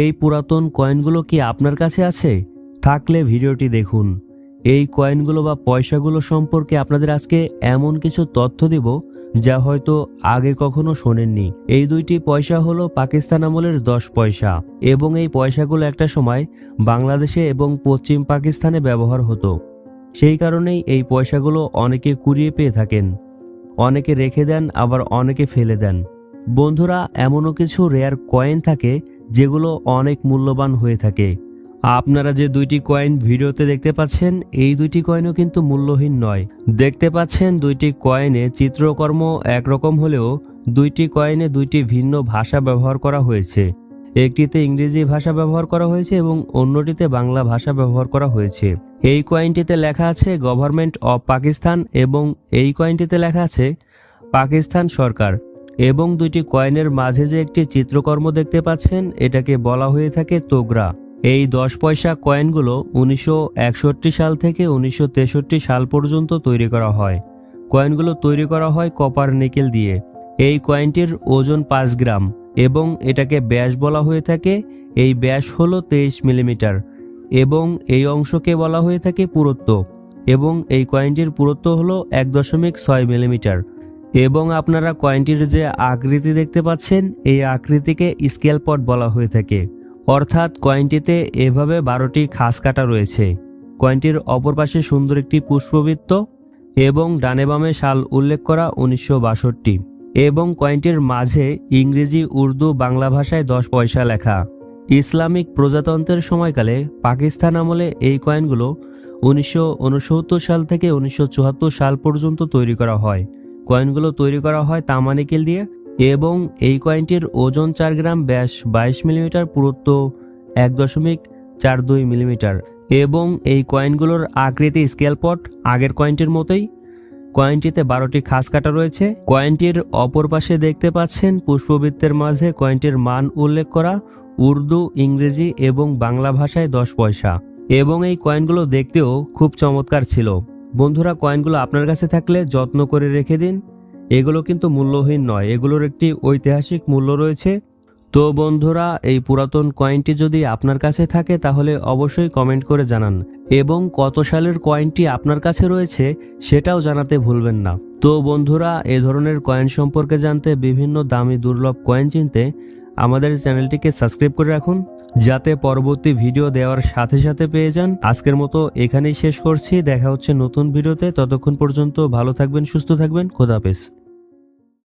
এই পুরাতন কয়েনগুলো কি আপনার কাছে আছে? থাকলে ভিডিওটি দেখুন। এই কয়েনগুলো বা পয়সাগুলো সম্পর্কে আপনাদের আজকে এমন কিছু তথ্য দিব যা হয়তো আগে কখনো শোনেননি। এই দুইটি পয়সা হলো পাকিস্তান আমলের দশ পয়সা এবং এই পয়সাগুলো একটা সময় বাংলাদেশে এবং পশ্চিম পাকিস্তানে ব্যবহার হতো। সেই কারণেই এই পয়সাগুলো অনেকে কুড়িয়ে পেয়ে থাকেন, অনেকে রেখে দেন, আবার অনেকে ফেলে দেন। বন্ধুরা, এমনও কিছু রেয়ার কয়েন থাকে যেগুলো অনেক মূল্যবান হয়ে থাকে। আপনারা যে দুইটি কয়েন ভিডিওতে দেখতে পাচ্ছেন, এই দুইটি কয়েনও কিন্তু মূল্যহীন নয়। দেখতে পাচ্ছেন দুইটি কয়েনে চিত্রকর্ম একরকম হলেও দুইটি কয়েনে দুইটি ভিন্ন ভাষা ব্যবহার করা হয়েছে। একটিতে ইংরেজি ভাষা ব্যবহার করা হয়েছে এবং অন্যটিতে বাংলা ভাষা ব্যবহার করা হয়েছে। এই কয়েনটিতে লেখা আছে, গভর্নমেন্ট অফ পাকিস্তান এবং এই কয়েনটিতে লেখা আছে, পাকিস্তান সরকার। এবং দুইটি কয়েনের মাঝে যে একটি চিত্রকর্ম দেখতে পাচ্ছেন, এটাকে বলা হয়ে থাকে তোগরা। এই দশ পয়সা কয়েনগুলো উনিশশো একষট্টি সাল থেকে উনিশশো তেষট্টি সাল পর্যন্ত তৈরি করা হয়। কয়েনগুলো তৈরি করা হয় কপার নিকেল দিয়ে। এই কয়েনটির ওজন পাঁচ গ্রাম এবং এটাকে ব্যাস বলা হয়ে থাকে, এই ব্যাস হলো তেইশ মিলিমিটার এবং এই অংশকে বলা হয়ে থাকে পুরত্ব এবং এই কয়েনটির পুরত্ব হলো এক দশমিক ছয় মিলিমিটার। এবং আপনারা কয়েনটির যে আকৃতি দেখতে পাচ্ছেন, এই আকৃতিকে স্কেল পট বলা হয়ে থাকে। অর্থাৎ কয়েনটিতে এভাবে বারোটি খাস কাটা রয়েছে। কয়েনটির অপর পাশে সুন্দর একটি পুষ্পবৃত্ত এবং ডানে বামে সাল উল্লেখ করা উনিশশো বাষট্টি। এবং কয়েনটির মাঝে ইংরেজি, উর্দু, বাংলা ভাষায় দশ পয়সা লেখা। ইসলামিক প্রজাতন্ত্রের সময়কালে পাকিস্তান আমলে এই কয়েনগুলো উনিশশো উনসত্তর সাল থেকে উনিশশো চুয়াত্তর সাল পর্যন্ত তৈরি করা হয়। কয়েনগুলো তৈরি করা হয় তামা নিকেল দিয়ে এবং এই কয়েনটির ওজন চার গ্রাম ব্যাস বাইশ মিলিমিটার, পুরুত্ব এক দশমিক চার দুই মিলিমিটার এবং এই কয়েনগুলোর আকৃতি স্কেলপট আগের কয়েনটির মতোই। কয়েনটিতে বারোটি খাস কাটা রয়েছে। কয়েনটির অপর পাশে দেখতে পাচ্ছেন পুষ্পবৃত্তের মাঝে কয়েনটির মান উল্লেখ করা উর্দু, ইংরেজি এবং বাংলা ভাষায় দশ পয়সা এবং এই কয়েনগুলো দেখতেও খুব চমৎকার ছিল। বন্ধুরা, কয়েনগুলো আপনার কাছে থাকলে যত্ন করে রেখে দিন। এগুলো কিন্তু মূল্যহীন নয়, এগুলোর একটি ঐতিহাসিক মূল্য রয়েছে। তো বন্ধুরা, এই পুরাতন কয়েনটি যদি আপনার কাছে থাকে, তাহলে অবশ্যই কমেন্ট করে জানান। এবং কত সালের কয়েনটি আপনার কাছে রয়েছে, সেটাও জানাতে ভুলবেন না। তো বন্ধুরা, এ ধরনের কয়েন সম্পর্কে জানতে বিভিন্ন দামি দুর্লভ কয়েন চিনতে আমাদের চ্যানেলটিকে সাবস্ক্রাইব করে রাখুন, যাতে পরবর্তী ভিডিও দেওয়ার সাথে সাথে পেয়ে যান। আজকের মতো এখানেই শেষ করছি। দেখা হচ্ছে নতুন ভিডিওতে। ততক্ষণ পর্যন্ত ভালো থাকবেন, সুস্থ থাকবেন। খোদাহাফেজ